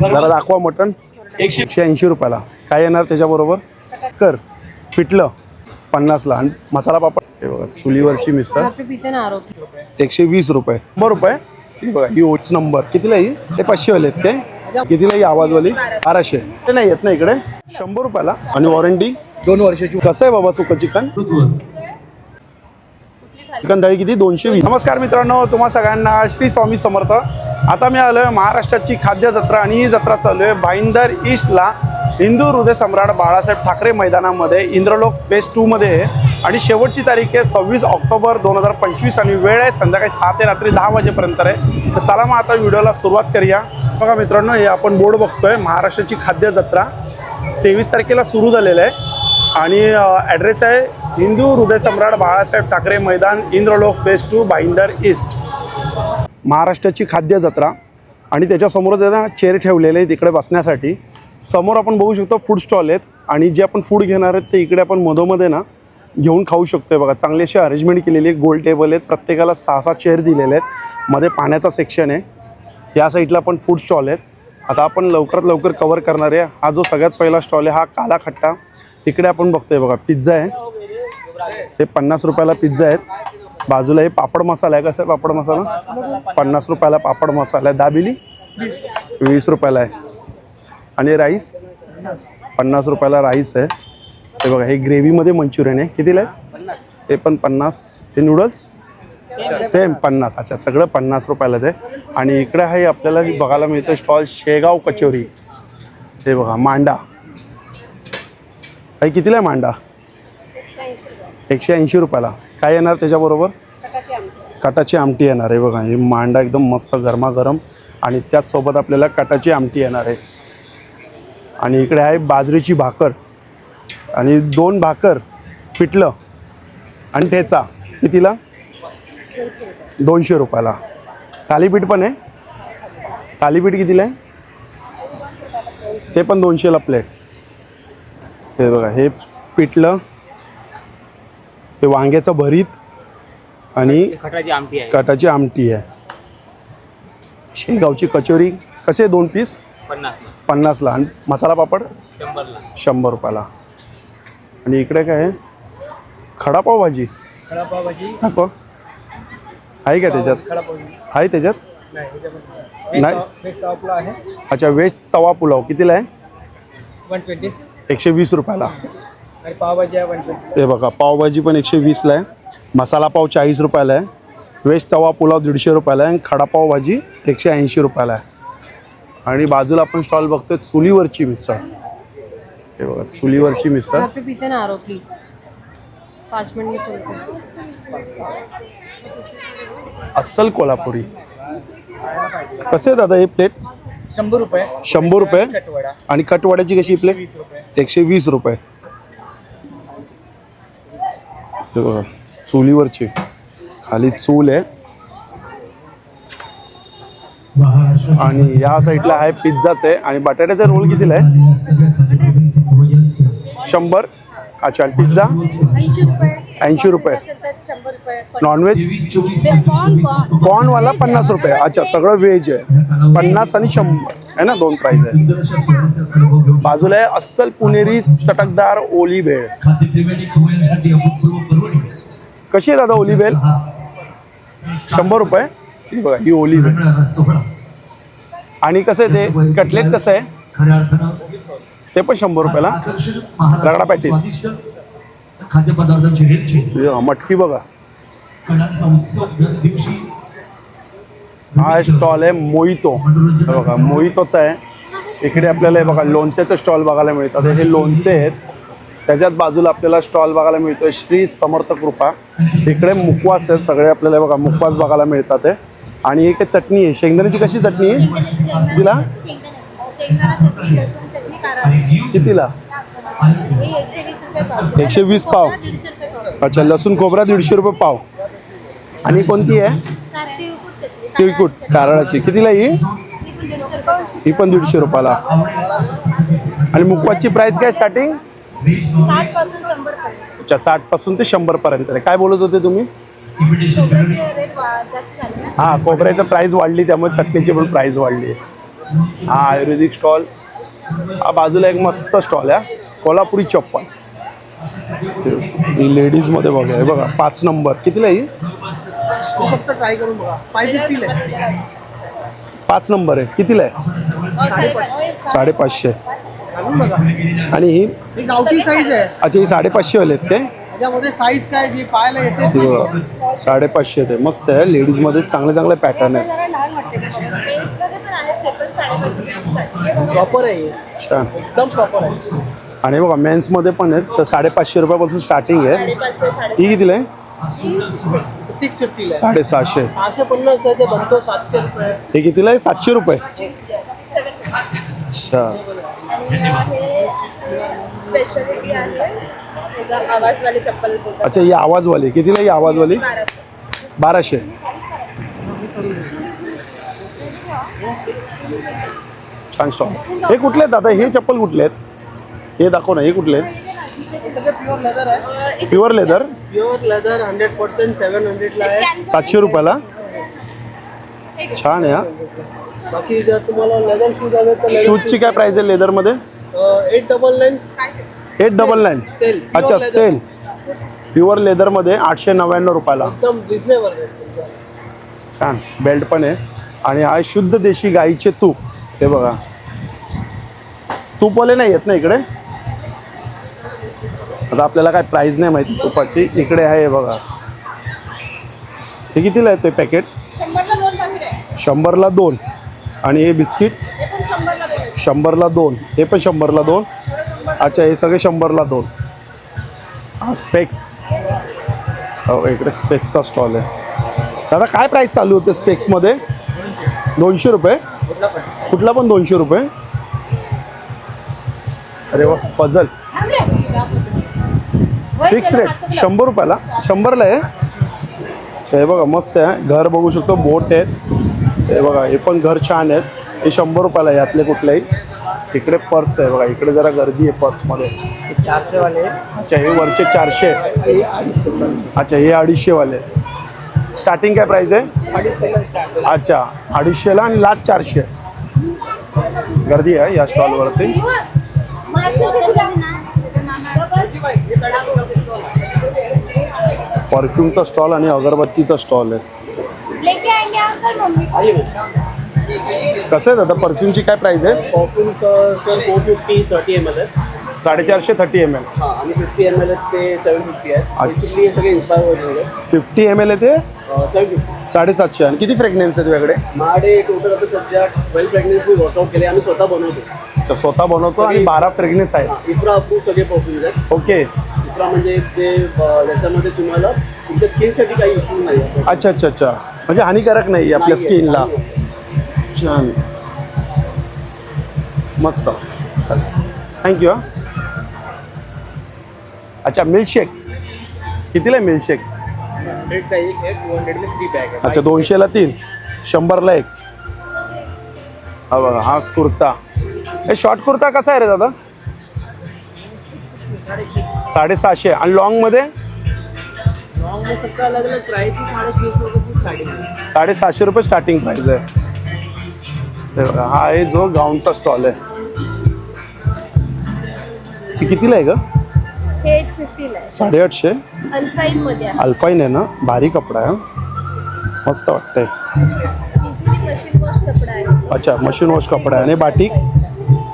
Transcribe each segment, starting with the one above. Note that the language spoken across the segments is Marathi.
जरा दाखवा मटन एकशे एकशे ऐंशी रुपयाला. काय येणार त्याच्याबरोबर? कर. पिठलं. पन्नासला. आणि मसाला पापड. हे बघा चुलीवरची मिसळ. पे पीते ना आरोप. एकशे वीस रुपये. शंभर रुपये? ही बघा ही ओट्स नंबर. कितीला ही? ते पाचशे वाले आहेत काय? कितीला ही आवाजवाली? बाराशे. ते नाही येत ना इकडे? शंभर रुपयाला. आणि वॉरंटी? दोन वर्षाची. कसं आहे बाबा सुकं चिकन? चिकन किती? दोनशे वीस. नमस्कार मित्रांनो तुम्हा सगळ्यांना श्री स्वामी समर्थ. आता मी आलोय महाराष्ट्राची खाद्य जत्रा आणि ही जत्रा चालू आहे भाईंदर ईस्टला हिंदू हृदय सम्राट बाळासाहेब ठाकरे मैदानामध्ये इंद्रलोक फेज टूमध्ये आहे. आणि शेवटची तारीख आहे सव्वीस ऑक्टोबर दोन हजार पंचवीस आणि वेळ आहे संध्याकाळी सहा ते रात्री दहा वाजेपर्यंत आहे. तर चला मग आता व्हिडिओला सुरुवात करूया. बघा मित्रांनो हे आपण बोर्ड बघतोय महाराष्ट्राची खाद्य जत्रा. तेवीस तारखेला सुरू झालेलं आहे. आणि ॲड्रेस आहे हिंदू हृदय सम्राट बाळासाहेब ठाकरे मैदान Indralok phase two Bhayandar east महाराष्ट्राची खाद्य जत्रा आणि त्याच्यासमोर त्यांना चेअर ठेवलेले आहेत इकडे बसण्यासाठी. समोर आपण बघू शकतो फूड स्टॉल आहेत आणि जे आपण फूड घेणार आहेत ते इकडे आपण मधोमध्ये ना घेऊन खाऊ शकतोय बघा. चांगली अशी अरेंजमेंट केलेली आहे गोल टेबल आहेत. प्रत्येकाला सहा सहा चेअर दिलेले आहेत. मध्ये पाण्याचा सेक्शन आहे. या साईडला पण फूड स्टॉल आहेत. आता आपण लवकरात लवकर कवर करणार आहे. हा जो सगळ्यात पहिला स्टॉल आहे हा काला खट्टा. इकडे आपण बघतोय बघा पिझ्झा आहे. ते पन्नास रुपयाला पिझ्झा आहेत. बाजूला हे पापड मसाला आहे कसं आहे पापड मसाला? पन्नास रुपयाला पापड मसाला आहे. दाबिली? वीस रुपयाला आहे. आणि राईस? पन्नास रुपयाला राईस आहे. हे बघा हे ग्रेव्हीमध्ये मंचुरियन आहे. कितीला आहे? हे पण पन्नास. हे नूडल्स? सेम पन्नास. अच्छा सगळं पन्नास रुपयालाच आहे. आणि इकडं आहे आपल्याला बघायला मिळतं स्टॉल शेगाव कचोरी. हे बघा मांडा. काही कितीला आहे मांडा? एकशे ऐंशी रुपयाला. काय येणार त्याच्याबरोबर? कटाची आमटी येणार आहे बघा. हे मांडा एकदम मस्त गरमागरम आणि त्याचसोबत आपल्याला कटाची आमटी येणार आहे. आणि इकडे आहे बाजरीची भाकर. आणि दोन भाकर पिठलं आणि ठेचा. कितीला? दोनशे रुपयाला. थालीपीठ पण आहे. थालीपीठ कितीला आहे? ते पण दोनशेला प्लेट हे बघा हे पिठलं हे वांग्याचं भरीत आणि खटाची आमटी आहे. कटाची आमटी आहे. शेगावची कचोरी कसे दोन पीस? पन्नास पन्नासला. आणि मसाला पापड? शंभरला. शंभर रुपयाला. आणि इकडे काय आहे? खडा पावभाजी पावभाजी दाखव. आहे का त्याच्यात? आहे त्याच्यात? नाही आहे. अच्छा व्हेज तवा पुलाव. कितीला आहे? One twenty. एकशे वीस रुपयाला. आणि पावभाजी आहे वन ट्वेंटी हे बघा पावभाजी पण एकशे वीसला आहे. मसाला पाव चाळीस रुपयाला आहे. व्हेज तवा पुलाव दीडशे रुपयाला आहे. आणि खडा पावभाजी एकशे ऐंशी रुपयाला आहे. आणि बाजूला आपण स्टॉल बघतोय चुलीवरची मिसळ. हे बघा चुलीवरची मिसळ. यहाँ पे पीते ना आरो प्लीज पाँच मिनट चलते अस्सल कोल्हापुरी. कसे आहे दादा हे प्लेट शंभर रुपये. शंभर रुपये? कटवडा. आणि कटवाड्याची कशी प्लेट वीस रुपये. एकशे वीस रुपये. हे बघा चुलीवरची. खाली चूल आहे. आणि या साईडला आहे पिझ्झाच आहे. आणि बटाट्याचा रोल कितीला आहे? शंभर. अच्छा आणि पिझ्झा ऐंशी रुपये. नॉनव्हेज कॉर्नवाला पन्नास. रुपये. अच्छा सगळं व्हेज आहे. पन्नास आणि शंभर. आहे ना दोन प्राईज आहे. बाजूला आहे अस्सल पुणेरी चटकदार ओली भेळ. कशी आहे दादा ओली भेळ? शंभर रुपये? ही बघा ही ओली भेळ. आणि कसं आहे ते? कटलेट कसं आहे? ते पण शंभर रुपयाला. रगडा पॅटीस. खाद्यपदार्थांची रेट बघा, मटकी बघा. कडांचा उत्सव दर दिवशी हा स्टॉल आहे मोहितो. हे बघा मोहितोचा आहे. इकडे आपल्याला हे बघा लोणच्याचे स्टॉल बघायला मिळतात. हे लोणचे आहेत. त्याच्यात बाजूला आपल्याला स्टॉल बघायला मिळतोय. श्री समर्थ कृपा. इकडे मुकवास आहेत सगळे आपल्याला हे बघा मुकवास बघायला मिळतात आहे आणि एक चटणी आहे. शेंगदाण्याची कशी चटणी आहे? तिला? कितीला? एकशे वीस पाव. अच्छा लसूण खोबरा दीडशे रुपये पाव. आणि कोणती आहे? तिळकुट कारळाची. कितीला ही? ही पण दीडशे रुपयाला. आणि मुकवाची प्राइस काय स्टार्टिंग अच्छा साठपासून ते शंभर पर्यंत आहे. काय बोलत होते तुम्ही? हा हां खोबऱ्याचं प्राइस वाढली त्यामुळे चटणीची पण प्राइस वाढली. आहे हा आयुर्वेदिक स्टॉल हा बाजूला एक मस्त स्टॉल आहे कोल्हापुरी चप्पल. ही लेडीजमध्ये बघा हे बघा पाच नंबर. कितीला आहे ही? फक्त ट्राय करून बघा. फाय फिफ्टीला आहे. पाच नंबर आहे. कितीला आहे? साडेपाचशे. घालून बघा. आणि ही? ही गावठी साईज आहे. अच्छा ही साडेपाचशे वाले आहेत काय? त्याच्यामध्ये साईज काय जी पाहायला येते हे बघा साडेपाचशे ते मस्त आहे. लेडीजमध्ये चांगले चांगले पॅटर्न आहे जरा लहान वाटते बेसमध्ये पण आहेत ते पण साडेपाचशे प्रॉपर आहे हे. छान. एकदम प्रॉपर आहे. आणि बघा मेन्समध्ये पण आहेत. तर साडेपाचशे रुपयापासून स्टार्टिंग आहे. ही कितीला आहे? सिक्स फिफ्टीला आहे साडेसहाशे. सहाशे पन्नास आहे ते बनतो सातशे रुपये हे कितीला आहे? सातशे रुपये. अच्छा. चप्पल अच्छा ही आवाजवाली. कितीला आहे ही आवाजवाली? बाराशे. छान स्टॉक हे कुठले आहेत दादा? हे चप्पल कुठले आहेत? हे दाखव ना हे कुठले? हे प्युअर लेदर आहे pure leather pure leather hundred percent सेवन हंड्रेडला आहे. सातशे रुपयाला छान आहे हा. बाकी जर तुम्हाला लेदर शूज हवे तर शूजची काय प्राइस आहे लेदरमध्ये eight double nine eight double nine sale अच्छा सेल प्युअर लेदरमध्ये आठशे नव्याण्णव रुपयाला. एकदम रिझनेबल रेट छान. बेल्ट पण आहे. आणि हा शुद्ध देशी गाईचे तूप. हे बघा. तूपवाले नाही येत ना इकडे? आता आपल्याला काय प्राईस नाही माहिती. तुपाची इकडे आहे बघा. हे कितीला आहे ते पॅकेट शंभरला दोन आणि हे बिस्किट शंभरला दोन हे पण शंभरला दोन. अच्छा हे सगळे शंभरला दोन. हा स्पेक्स हो इकडे स्पेक्सचा स्टॉल आहे. दादा काय प्राईस चालू होते स्पेक्समध्ये दोनशे रुपये? कुठला पण दोनशे रुपये? अरे वा पझल फिक्स रेट शंभर रुपयाला. शंभरला आहे. अच्छा, हे बघा मस्त आहे. घर बघू शकतो बोट आहेत. हे बघा हे पण घर छान आहेत. हे शंभर रुपयाला आहे यातले कुठलेही. इकडे पर्स आहे बघा इकडे जरा गर्दी आहे पर्समध्ये. चारशे वाले अच्छा हे वरचे चारशे. अच्छा हे अडीचशेवाले स्टार्टिंग काय प्राईस आहे? अच्छा अडीचशेला आणि लास्ट चारशे. गर्दी आहे या स्टॉलवरती परफ्यूमचा स्टॉल आणि अगरबत्तीचा स्टॉल आहे. कसं आहे दादा? परफ्यूमची काय प्राईस आहे? Perfume sir four fifty thirty M L आहे. साडेचारशे थर्टी एम एल हां आणि फिफ्टी एम एल ते सेवन फिफ्टी आहे हे सगळे इन्स्पायर फिफ्टी एम एल आहे ते? साडेसातशे. आणि किती फ्रेग्नेन्स आहे तुझ्याकडे माझे टोटल आता सध्या ट्वेल्व प्रेग्नेन्सी वर्कआउट केले आम्ही स्वतः बनवतो. अच्छा, स्वतः बनवतो आणि बारा फ्रेग्नेन्स आहे इफ्रा अप्रूव्ह सगळे परफ्यूम्स आहेत. ओके इफ्रा म्हणजे ते अं, ज्याच्यामध्ये तुम्हाला तुमच्या स्किनसाठी काही इश्यू नाही अच्छा अच्छा अच्छा. म्हणजे हानिकारक नाही आपल्या. स्किनला छान. मस्त. चल. थँक्यू हां. अच्छा मिल्कशेक कितीला आहे मिल्कशेक अच्छा दोनशेला तीन. शंभरला एक. हा बघा हा कुर्ता. हे शॉर्ट कुर्ता कसा आहे रे दादा? से स्टार्टिंग है साडेसहाशे रुपये स्टार्टिंग प्राईस आहे. हे बघा हा आहे जो गाऊनचा स्टॉल आहे. हे कितीला आहे का साडेआठशे? अल्फाईन मध्ये आहे. अल्फाईन आहे ना? भारी कपडा आहे हा. मस्त वाटतंय. इझिली मशीन वॉश कपडा आहे. अच्छा मशीन वॉश कपडा आहे. आणि बाटिक?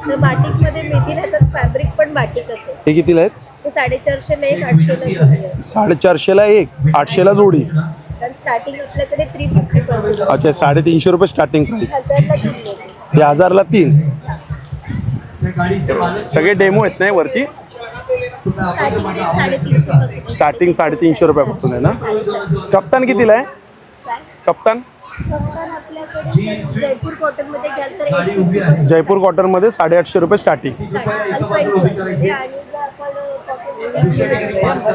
तर बाटिकमध्ये मेथील फॅब्रिक पण बाटिकच आहे. हे कितीला आहेत? ते साडेचारशेला एक आठशेला जोडी आहे. साडेचारशेला एक आठशेला जोडी. कारण स्टार्टिंग आपल्याकडे थ्री फिफ्टी पर्सेंट अच्छा साडेतीनशे रुपये स्टार्टिंग प्राईस हजारला तीन हे हजारला तीन. सगळे डेमो आहेत नाही वरती? स्टार्टिंग रेट साडेतीनशे पासून. स्टार्टिंग साडेतीनशे रुपयापासून आहे ना? कप्तान कितीला आहे? कप्तान? जयपूर कॉटनमध्ये घ्याल तर जयपूर कॉटनमध्ये साडेआठशे रुपये स्टार्टिंगमध्ये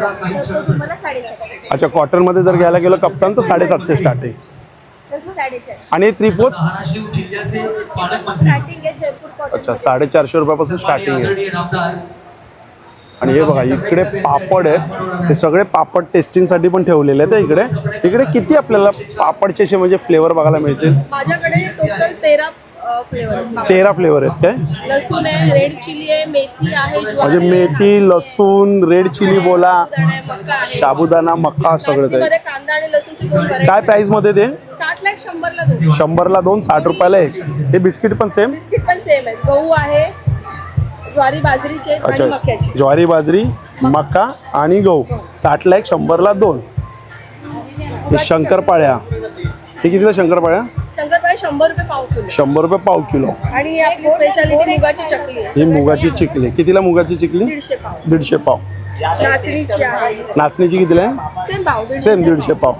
आपण कॉटन अच्छा कॉटनमध्ये जर घ्यायला गेलं कप्तान तर साडेसातशे स्टार्टिंग आणि कॉटन अच्छा साडेचारशे रुपयापासून स्टार्टिंग आहे. आणि हे बघा इकडे पापड आहेत. हे सगळे पापड टेस्टिंगसाठी पण ठेवलेले आहेत इकडे. इकडे किती आपल्याला पापडचे असे म्हणजे फ्लेवर बघायला मिळतील? माझ्याकडे टोटल तेरा फ्लेवर तेरा फ्लेवर आहेत काय? लसूण आहे रेड चिली आहे मेथी आहे म्हणजे मेथी लसूण रेड चिली बोला. साबुदाणा मक्का सगळं ते नाचणीमध्ये कांदा आणि लसूणची दोन काय व्हरायटी प्राइसमध्ये ते? साठ लाख शंभरला दोन. शंभरला दोन साठ रुपयाला एक. हे बिस्किट पण सेम बिस्किट पण सेम आहे गहू आहे ज्वारी बाजरीचे आणि अच्छा. मक्याचे. ज्वारी बाजरी मका आणि गहू. साठला एक शंभरला दोन. हे शंकरपाळ्या. हे कितीला शंकरपाळ्या? शंकरपाळी शंभर रुपये पाव किलो. शंभर रुपये पाव किलो. आणि ही आपली स्पेशालिटी मुगाची चकली आहे. ही मुगाची चिकली. कितीला मुगाची चिकली? दीडशे पाव. दीडशे पाव. नाचणीची आहे. नाचणीची कितीला आहे? सेम पाव दीडशे सेम दीडशे पाव.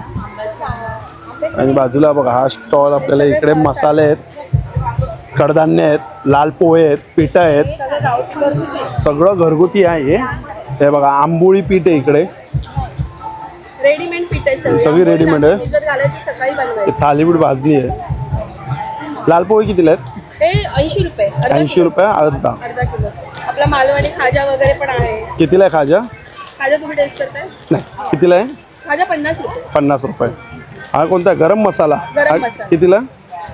आणि बाजूला बघा हा स्टॉल आपल्याला इकडे मसाले आहेत. कडधान्य आहेत लाल पोहे आहेत पिठं आहेत. सगळं घरगुती आहे. हे. बघा आंबोळी पीठ आहे इकडे. रेडीमेड पीठ आहे सगळं. readymade आहे. थालीपीठ भाजणी आहे. लाल पोहे कितीला आहेत? ऐंशी रुपये. अर्धा ऐंशी. रुपये अर्धा. अर्धा किलो. आपला मालवणी खाजा वगैरे पण आहे. कितीला आहे खाजा? खाजा तुम्ही टेस्ट करताय? नाही कितीला आहे? खाजा पन्नास रुपये. पन्नास रुपये. हा कोणता? गरम मसाला. गरम मसाला. कितीला?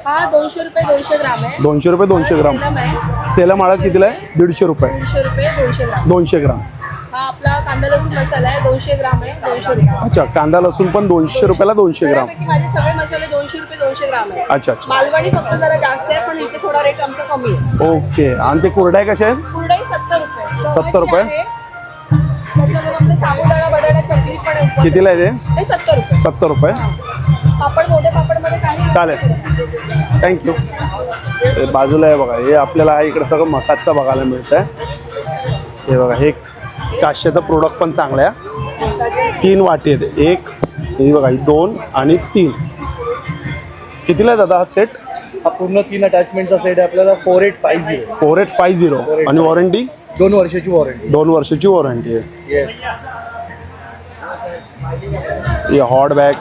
हा दोनशे रुपये दोनशे ग्राम आहे. दोनशे रुपये दोनशे ग्राम. सेलम आहे. सेलम कितीला आहे? दीडशे रुपये. दोनशे ग्राम. दोनशे ग्राम. हा आपला कांदा लसूण मसाला आहे दोनशे ग्राम आहे दोनशे रुपये. अच्छा कांदा लसूण पण दोनशे रुपयाला दोनशे ग्राम. बऱ्यापैकी माझे सगळे मसाले दोनशे रुपये दोनशे ग्राम आहे. अच्छा अच्छा. मालवणी फक्त जरा जास्त आहे पण इथे थोडा रेट आमचा कमी आहे. ओके. आणि ते कुरड्या कशा आहेत? कुरडई सत्तर रुपये. गव्हाची 70 रुपये? आहे. त्याच्यावर आपले साबुदाणा बटाटा चकली पण आहे कितीला आहे ते? ते सत्तर रुपये. सत्तर रुपये. पापड मोठे पापडमध्ये काही चालेल. थँक्यू हे बाजूला आहे बघा. हे आपल्याला इकडे सगळं मसाजचं बघायला मिळतं आहे हे बघा हे काश्याचं प्रोडक्ट पण चांगलं आहे. तीन वाटी आहेत. एक ही बघा ही दोन आणि तीन. कितीला आहे दादा हा सेट हा पूर्ण तीन अटॅचमेंटचा सेट आहे. आपल्याला four eight five zero four eight five zero आणि वॉरंटी दोन वर्षाची वॉरंटी दोन वर्षाची वॉरंटी आहे. येस हे हॉट बॅग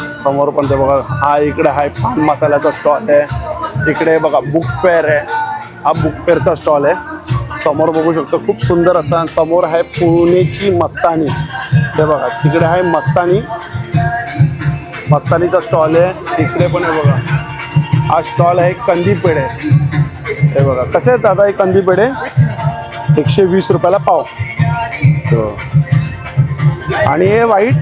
समोर पण ते बघा हा इकडे आहे पान मसाल्याचा स्टॉल आहे. इकडे बघा बुक फेअर आहे. हा बुक फेअरचा स्टॉल आहे. समोर बघू शकतो खूप सुंदर असा आणि समोर आहे पुणेची मस्तानी. ते बघा तिकडे आहे मस्तानी. मस्तानीचा स्टॉल आहे. इकडे पण आहे बघा. हा स्टॉल आहे कंदी पेढे हे बघा कसे आहेत दादा हे कंदी पेढे एकशे वीस रुपयाला पाव. हो. आणि हे वाईट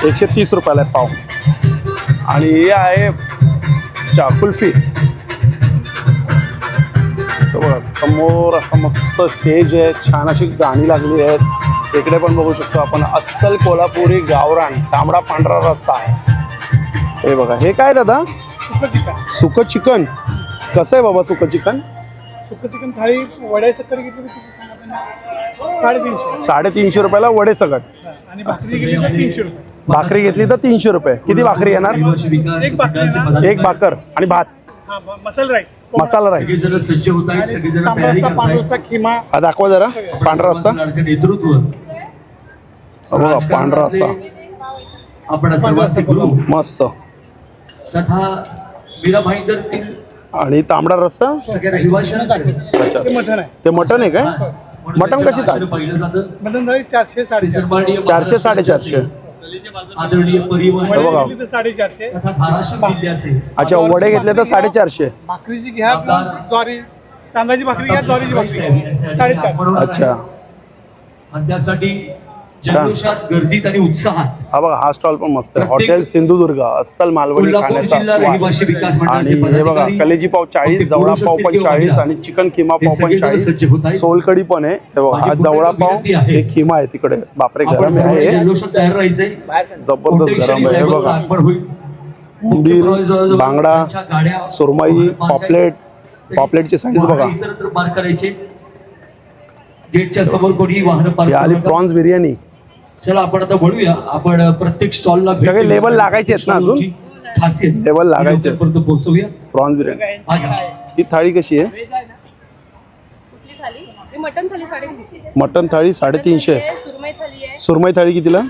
आहे एकशे तीस. रुपयाला आहे पाव. आणि हे आहे चा कुल्फी बघा समोर असं मस्त स्टेज आहे. छान अशी गाणी लागली आहेत. इकडे पण बघू शकतो आपण अस्सल कोल्हापुरी गावरान तांबडा पांढरा रस्सा हे बघा हे काय दादा? सुकं चिकन. सुकं चिकन. कसं आहे बाबा सुकं चिकन? सुकं चिकन थाळी वड्या चक्कर घेतली तर किती सांगा त्यांना? साडेतीनशे. साडेतीनशे रुपयाला वडे सकट. आणि भाकरी गेली तर तीनशे रुपये. भाकरी घेतली तर तीनशे रुपये. किती भाकरी येणार? एक भाकरी येणार. एक भाकर आणि भात. हा मसाला राईस. मसाला राईस. सगळेजण सज्ज होत आहेत सगळेजण तांबडा तयारी रस्सा करतायत पांढरा खिमा. हा दाखवा जरा. पांढरा रस्सा नेतृत्व. हा बघा पांढरा रस्सा आपण सर्वांचे गुरु मस्त. तथा आणि तांबडा रस्सा? सगळ्या रहिवाशांचं. अच्छा ते मटण आहे. ते मटन आहे काय? मटण कशी जातं. मटण थाळी चारशे सन्माननीय चारशे साडेचारशे. बघा. साडेचारशे. अच्छा वडे घेतले तर साडेचारशे. भाकरीची घ्या ज्वारी. तांदळाची भाकरी घ्या ज्वारीची भाकरी. घ्या साडेचार अच्छा. आणि त्यासाठी गर्दीत आणि उत्साहात हा बघा हा स्टॉल पण मस्त आहे हॉटेल सिंधुदुर्ग अस्सल मालवणी खाण्याचा आणि हे बघा कलेजी पाव चाळीस जवळा पाव पण चाळीस. आणि चिकन खिमा पाव पण चाळीस. सोलकडी पण आहे हे बघा हा जवळा पाव. हे खिमा आहे तिकडे बापरे गरम आहे जबरदस्त गरम आहे हे बघा. उंदीर, बांगडा, सुरमई पॉपलेट. पॉपलेटची साईज बघा करायचे गेटच्या समोर कोणी वाहन पार्क आली. प्रॉन्स बिर्याणी चला आपण आता वळूया आपण प्रत्येक स्टॉलला सगळे label लागायचे आहेत ना अजून? खासियत. Label लागायचे पोहोचवूया. प्रॉन्स बिर्याणी ही थाळी कशी आहे? ही मटण थाली साडेतीनशे मटन थाळी साडेतीनशे. सुरमई थाली आहे. सुरमई थाळी कितीला?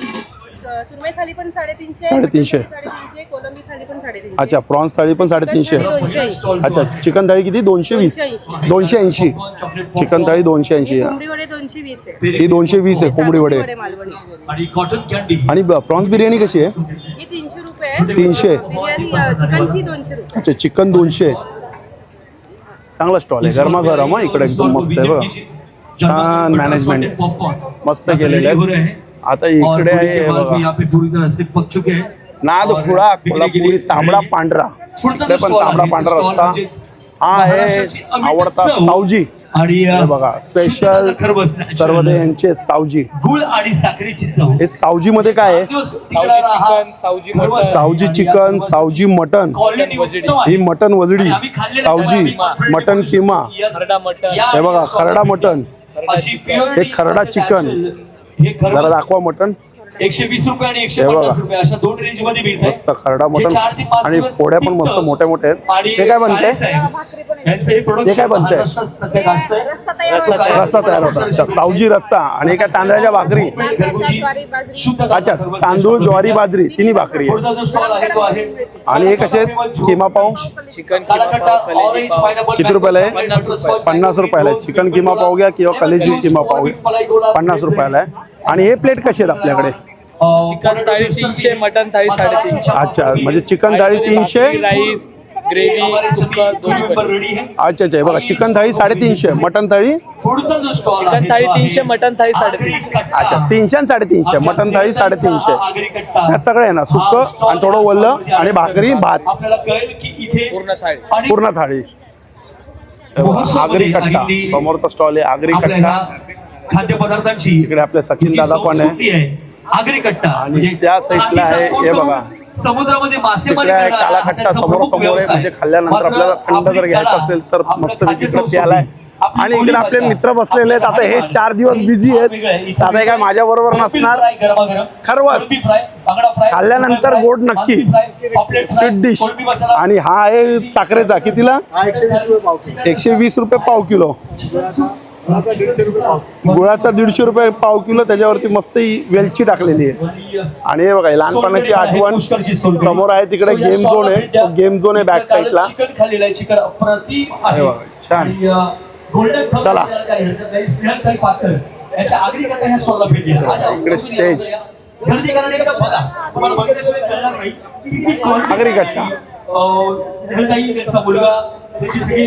सुरमई थाली पण साडेतीनशे साडेतीनशे. कोलंबी थाली पण साडेतीनशे. अच्छा प्रॉन्स थाळी पण साडेतीनशे. दोनशे ऐंशी. अच्छा चिकन थाळी किती? दोनशे वीस. दोनशे ऐंशी. दोनशे ऐंशी. चिकन थाळी दोनशे ऐंशी. कोंबडी वडे दोनशे वीस आहे. ही दोनशे वीस आहे कोंबडी वडे साबुदाणे मालवणी. आणि कॉटन कॅन्डी आणि प्रॉन्स बिर्याणी कशी आहे? ही तीनशे रुपये आहे. तीनशे. बिर्याणी अ, चिकनची दोनशे रुपये. अच्छा चिकन दोनशे. चांगला स्टॉल आहे गरमागरम हा इकडे एकदम मस्त आहे बघा. छान मॅनेजमेंट मस्त केलेलं आहे. आता इकडे आहे हे बघा. यहाँ पे पूरी तरह से पक चुके हैं। नाद खुळा कोल्हापुरी तांबडा. पांढरा. पुढचा इकडे जो पण stall तांबडा आहे, पांढरा तो stall रस्सा म्हणजेच हा आहे महाराष्ट्राची अमिट आवडता चव. सावजी. आणि अ, हे बघा स्पेशल शुद्धताचा खरबस natural. सर्वदे यांचे सावजी. गुळ आणि साखरेची चव. हे सावजी मध्ये काय आहे? दिवस टिकणारा हा खरबस. सावजी चिकन सावजी मटन उत्तम ही. मटन वजडी. आणि आम्ही खाल्लेलं सावजी मटन किमा. Yes. या हे बघा खरडा मटन अशी purity, हे खरडा चिकन. natural, हे खरबस दाखवा मटन एकशे वीस रुपये आणि एकशे. पन्नास रुपये अशा दोन रेंजमध्ये मिळत मस्त खरडा ते पाच आणि फोड्या पण मस्त. मोठ्या मोठ्या आहेत. आणि हे काय बनते. यांचं हे ते काय. रस्सा तयार होतो. रस्सा तयार होता अच्छा सावजी रस्सा आणि एका तांदळाच्या भाकरी. अच्छा तांदूळ ज्वारी बाजरी तिन्ही भाकरी आहे पुढचा जो स्टॉल आहे तो आहे. आणि हे कसे आहेत? किमा पाव. pineapple, किती रुपयाला आहे? पन्नास रुपयाला आहे. चिकन किमा पाव घ्या किंवा कलेजी किमा पाव. पन्नास रुपयाला आहे. आणि हे प्लेट कसे आहेत आपल्याकडे? चिकन थाळी तीनशे मटन थाळी साडेतीनशे. अच्छा म्हणजे चिकन थाळी तीनशे? राईस ग्रेव्ही सुका दोन्ही पण. है. अच्छा अच्छा हे बघा चिकन थाळी साडेतीनशे मटन थाळी? चिकन थाळी तीनशे मटन थाळी साडेतीनशे. अच्छा तीनशे आणि साडेतीनशे मटन थाळी साडेतीनशे. त्यात सगळं आहे ना सुक्क आणि थोडं वल्ल आणि भाकरी भात. आपल्याला कळेल की इथे पूर्ण थाळी. पूर्ण थाळी. आगरी कट्टा. समोरचा स्टॉल आहे आगरी आपल्या कट्टा. ह्या खाद्यपदार्थांची इकडे आपले सचिन दादा पण आहे. आगरी कट्टा आणि म्हणजे त्या साईडला आहे, हे बघा. समुद्रामध्ये मासेमारी काला खट्टा त्यांचा समोर समोर आहे. म्हणजे खाल्ल्यानंतर आपल्याला थंड जर घ्यायचं असेल तर मस्त आपली आणि इकडे आपले मित्र बसलेले आहेत. आता हे चार दिवस बिझी आहेत. आता हे काय माझ्या बरोबर नसणार? फ्राय गरमागरम, खरवस. कोळंबी फ्राय, बांगडा फ्राय, खाल्ल्यानंतर गोड नक्की. स्वीट डिश आणि हा आहे साखरेचा. कितीला? एकशे वीस रुपये पाव किलो. गुळाचा दीडशे रुपये पाव किलो. त्याच्यावरती मस्त ही वेलची टाकलेली आहे. आणि हे बघा लहानपणाची आठवण. समोर आहे तिकडे गेम झोन आहे. तो गेम झोन आहे बॅक साईडला छान. चला. आगरी कट्टा इकडे आगरी मुलगा त्याची सगळी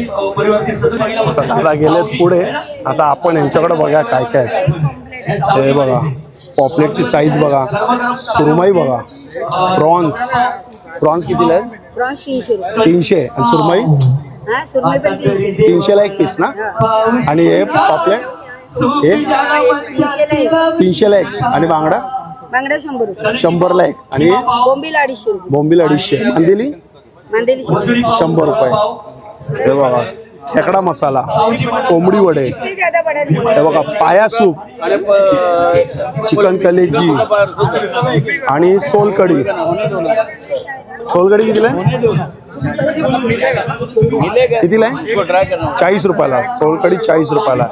आता गेलेत पुढे? आता आपण यांच्याकडे बघा काय काय आहे. हे बघा पॉपलेटची साईज बघा. सुरमई बघा. प्रॉन्स प्रॉन्स कितीला आहे? प्रॉन्स तीनशे आणि सुरमई? हा सुरमई पण तीनशे. तीनशेला एक पीस ना? आणि हे पॉपलेट हे? तीनशेला एक. तीनशेला एक आणि बांगडा? बांगडा शंभर रुपये. शंभरला एक. आणि बोंबील अडीचशे रुपये. बोंबील अडीचशे. मांदेली? शंभर रुपये. हे बघा खेकडा मसाला कोंबडी वडे हे बघा पाया सूप चिकन कलेजी आणि सोलकढी. सोलकढी कितीला आहे? कितीला आहे? चाळीस रुपयाला. सोलकढी चाळीस रुपयाला.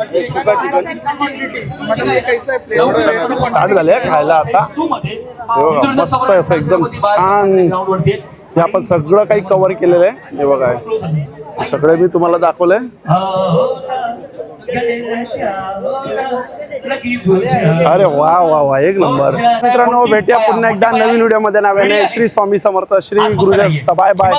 स्टार्ट झाले खायला आता. हे बघा मस्त असं एकदम छान. हे आपण सगळं काही कव्हर केलेलं आहे. हे बघा. सगळं मी तुम्हाला दाखवलंय. अरे वा वा वा एक नंबर. मित्रांनो भेटूया पुन्हा एकदा नवीन व्हिडिओमध्ये नाव्याने श्री स्वामी समर्थ श्री गुरुदेव. Bye bye.